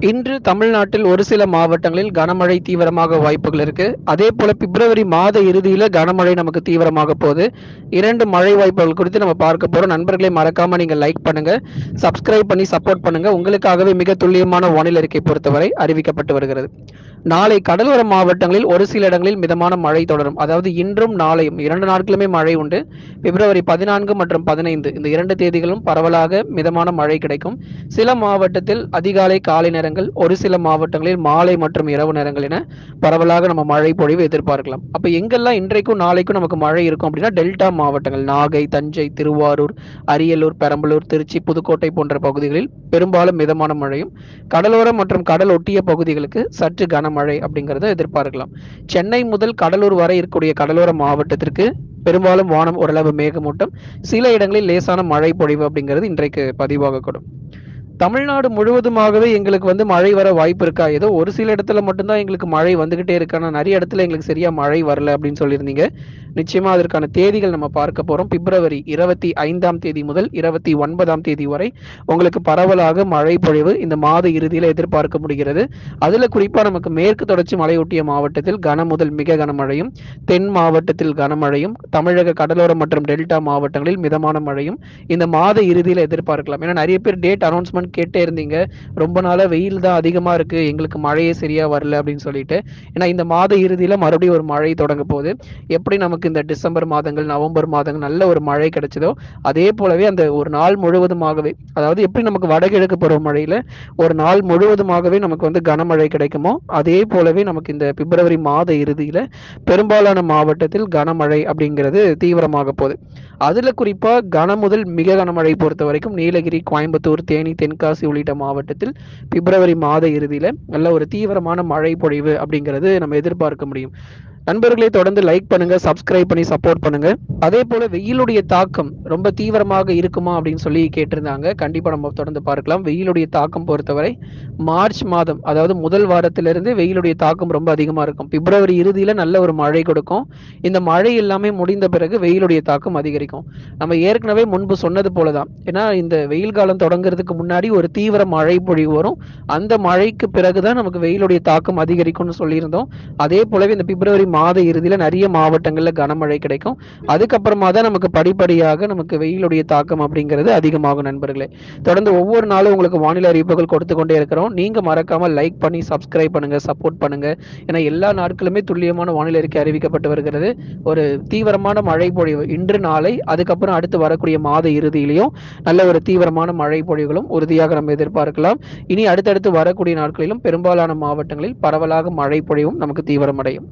இன்று தமிழ்நாட்டில் ஒரு சில மாவட்டங்களில் கனமழை தீவிரமாக வாய்ப்புகள் இருக்கு. அதே போல பிப்ரவரி மாத இறுதியில கனமழை நமக்கு தீவிரமாக போகுது. இரண்டு மழை வாய்ப்புகள் குறித்து நம்ம பார்க்க போறோம். நண்பர்களை மறக்காம நீங்க லைக் பண்ணுங்க. சப்ஸ்கிரைப் பண்ணி சப்போர்ட் பண்ணுங்க. உங்களுக்காகவே மிக துல்லியமான வானிலை அறிக்கை பொறுத்தவரை அறிவிக்கப்பட்டு வருகிறது. நாளை கடலோர மாவட்டங்களில் ஒரு சில இடங்களில் மிதமான மழை தொடரும். அதாவது இன்றும் நாளையும் இரண்டு நாட்களுமே மழை உண்டு. பிப்ரவரி பதினான்கு மற்றும் பதினைந்து இந்த இரண்டு தேதிகளும் பரவலாக மிதமான மழை கிடைக்கும். சில மாவட்டத்தில் அதிகாலை காலை நேரங்கள் ஒரு சில மாவட்டங்களில் மாலை மற்றும் இரவு நேரங்கள் என பரவலாக நம்ம மழை பொழிவு எதிர்பார்க்கலாம். அப்ப எங்கெல்லாம் இன்றைக்கும் நாளைக்கும் நமக்கு மழை இருக்கும் அப்படின்னா டெல்டா மாவட்டங்கள் நாகை தஞ்சை திருவாரூர் அரியலூர் பெரம்பலூர் திருச்சி புதுக்கோட்டை போன்ற பகுதிகளில் பெரும்பாலும் மிதமான மழையும் கடலோரம் மற்றும் கடல் ஒட்டிய பகுதிகளுக்கு சற்று கனமழை அப்படிங்கிறத எதிர்பார்க்கலாம். சென்னை முதல் கடலூர் வரை இருக்கக்கூடிய கடலோர மாவட்டத்திற்கு பெரும்பாலும் வானம் ஓரளவு மேகமூட்டம். சில இடங்களில் லேசான மழை பொழிவு அப்படிங்கிறது இன்றைக்கு பதிவாகக்கூடும். தமிழ்நாடு முழுவதுமாகவே எங்களுக்கு வந்து மழை வர வாய்ப்பு இருக்கா? ஏதோ ஒரு சில இடத்துல மட்டும்தான் எங்களுக்கு மழை வந்துகிட்டே இருக்கு. நிறைய இடத்துல எங்களுக்கு சரியா மழை வரல அப்படின்னு சொல்லியிருந்தீங்க. நிச்சயமா அதற்கான தேதிகள் நம்ம பார்க்க போறோம். பிப்ரவரி இருபத்தி ஐந்தாம் தேதி முதல் இருபத்தி ஒன்பதாம் தேதி வரை உங்களுக்கு பரவலாக மழை பொழிவு இந்த மாத இறுதியில எதிர்பார்க்க முடிகிறது. அதுல குறிப்பா நமக்கு மேற்கு தொடர்ச்சி மலையொட்டிய மாவட்டத்தில் கன முதல் மிக கனமழையும் தென் மாவட்டத்தில் கனமழையும் தமிழக கடலோரம் மற்றும் டெல்டா மாவட்டங்களில் மிதமான மழையும் இந்த மாத இறுதியில எதிர்பார்க்கலாம். ஏன்னா நிறைய பேர் டேட் அனௌன்ஸ்மெண்ட் கேட்டே இருந்தீங்க. ரொம்ப நாளாக வெயில் தான் அதிகமாக இருக்குது எங்களுக்கு மழையே சரியாக வரல அப்படின்னு சொல்லிட்டு. ஏன்னா இந்த மாத இறுதியில் மறுபடியும் ஒரு மழை தொடங்க போகுது. எப்படி நமக்கு இந்த டிசம்பர் மாதங்கள் நவம்பர் மாதங்கள் நல்ல ஒரு மழை கிடைச்சதோ அதே போலவே அந்த ஒரு நாள் முழுவதுமாகவே அதாவது எப்படி நமக்கு வடகிழக்கு பருவமழையில் ஒரு நாள் முழுவதுமாகவே நமக்கு வந்து கனமழை கிடைக்குமோ அதே போலவே நமக்கு இந்த பிப்ரவரி மாத இறுதியில் பெரும்பாலான மாவட்டத்தில் கனமழை அப்படிங்கிறது தீவிரமாக போகுது. அதில் குறிப்பாக கன முதல் மிக கனமழை பொறுத்த வரைக்கும் நீலகிரி கோயம்புத்தூர் தேனி தென்காசி உள்ளிட்ட மாவட்டத்தில் பிப்ரவரி மாத இறுதியில நல்ல ஒரு தீவிரமான மழை பொழிவு அப்படிங்கிறது நம்ம எதிர்பார்க்க முடியும். நண்பர்களை தொடர்ந்து லைக் பண்ணுங்க சப்ஸ்கிரைப் பண்ணி சப்போர்ட் பண்ணுங்க. அதே போல வெயிலுடைய தாக்கம் ரொம்ப தீவிரமாக இருக்குமா அப்படின்னு சொல்லி கேட்டிருந்தாங்க. கண்டிப்பா நம்ம தொடர்ந்து பார்க்கலாம். வெயிலுடைய தாக்கம் பொறுத்தவரை மார்ச் மாதம் அதாவது முதல் வாரத்திலிருந்து வெயிலுடைய தாக்கம் ரொம்ப அதிகமா இருக்கும். பிப்ரவரி இறுதியில நல்ல ஒரு மழை கொடுக்கும். இந்த மழை எல்லாமே முடிந்த பிறகு வெயிலுடைய தாக்கம் அதிகரிக்கும். நம்ம ஏற்கனவே முன்பு சொன்னது போலதான். ஏன்னா இந்த வெயில் காலம் தொடங்குறதுக்கு முன்னாடி ஒரு தீவிர மழை பொழிவு வரும். அந்த மழைக்கு பிறகுதான் நமக்கு வெயிலுடைய தாக்கம் அதிகரிக்கும்னு சொல்லியிருந்தோம். அதே போலவே இந்த பிப்ரவரி மாத இறுதியில் நிறைய மாவட்டங்களில் கனமழை கிடைக்கும். அதுக்கப்புறமா தான் நமக்கு படிப்படியாக நமக்கு வெயிலுடைய தாக்கம் அப்படிங்கிறது அதிகமாகும் நண்பர்களே. தொடர்ந்து ஒவ்வொரு நாளும் உங்களுக்கு வானிலை அறிவிப்புகள் கொடுத்து கொண்டே இருக்கிறோம். நீங்கள் மறக்காமல் லைக் பண்ணி சப்ஸ்கிரைப் பண்ணுங்கள் சப்போர்ட் பண்ணுங்கள் ஏன்னா எல்லா நாட்களுமே துல்லியமான வானிலை அறிக்கை அறிவிக்கப்பட்டு வருகிறது. ஒரு தீவிரமான மழை பொழிவு இன்று நாளை அதுக்கப்புறம் அடுத்து வரக்கூடிய மாத இறுதியிலையும் நல்ல ஒரு தீவிரமான மழை பொழிவுகளும் உறுதியாக நம்ம எதிர்பார்க்கலாம். இனி அடுத்தடுத்து வரக்கூடிய நாட்களிலும் பெரும்பாலான மாவட்டங்களில் பரவலாக மழை பொழிவும் நமக்கு தீவிரமடையும்.